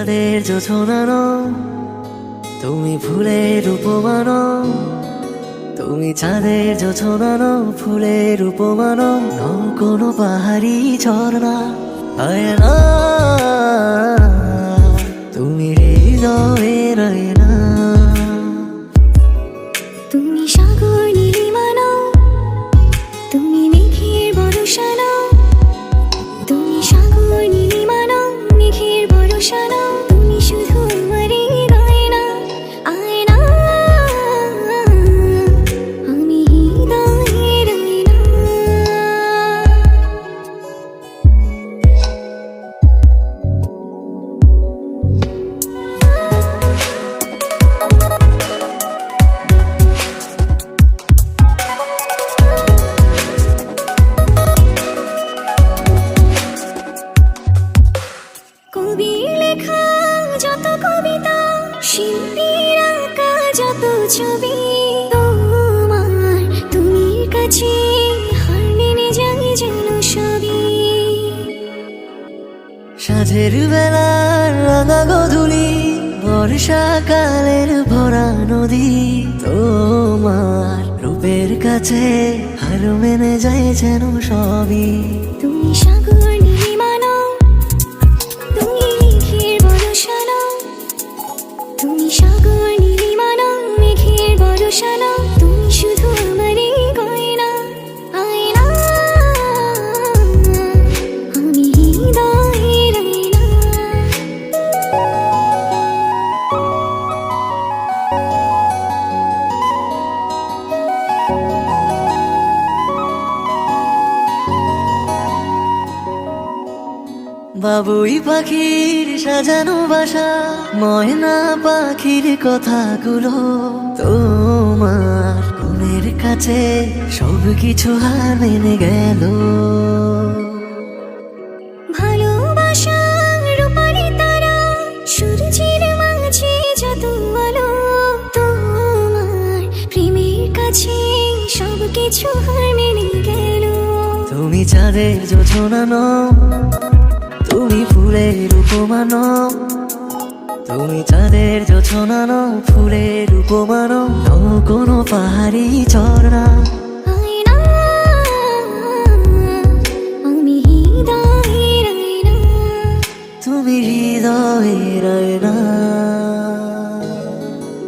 চাঁদের যোছনানো তুমি ফুলের উপমানো, তুমি চাঁদের যোছনানো ফুলের উপমানো কোনো পাহাড়ি ঝর্ণা হয় তুমি হৃদয়ের না তুমি সাগর নীলিমানো তুমি মেঘের বরসানো ছবি তোমার তুমি কাছে হার যাই যেন সবই। সাঝের বেলার রাঙা গধুলি বর্ষাকালের ভরা নদী তোমার রূপের কাছে হার মেনে যায় যেন সবই। তুমি সাগর বাবুই পাখির সাজানো বাসা ময়না পাখির কথাগুলো তোমার গুণের কাছে সব কিছু হার মেনে গেল। কাছে সব কিছু হার মেনে গেল। তুমি চাঁদের যোছনানো তুমি ফুলের উপমান তুমি চাঁদের যোছনা ফুলের উপমান কোনো পাহাড়ি ঝর্ণা। তুমি হৃদয়ের আয়না।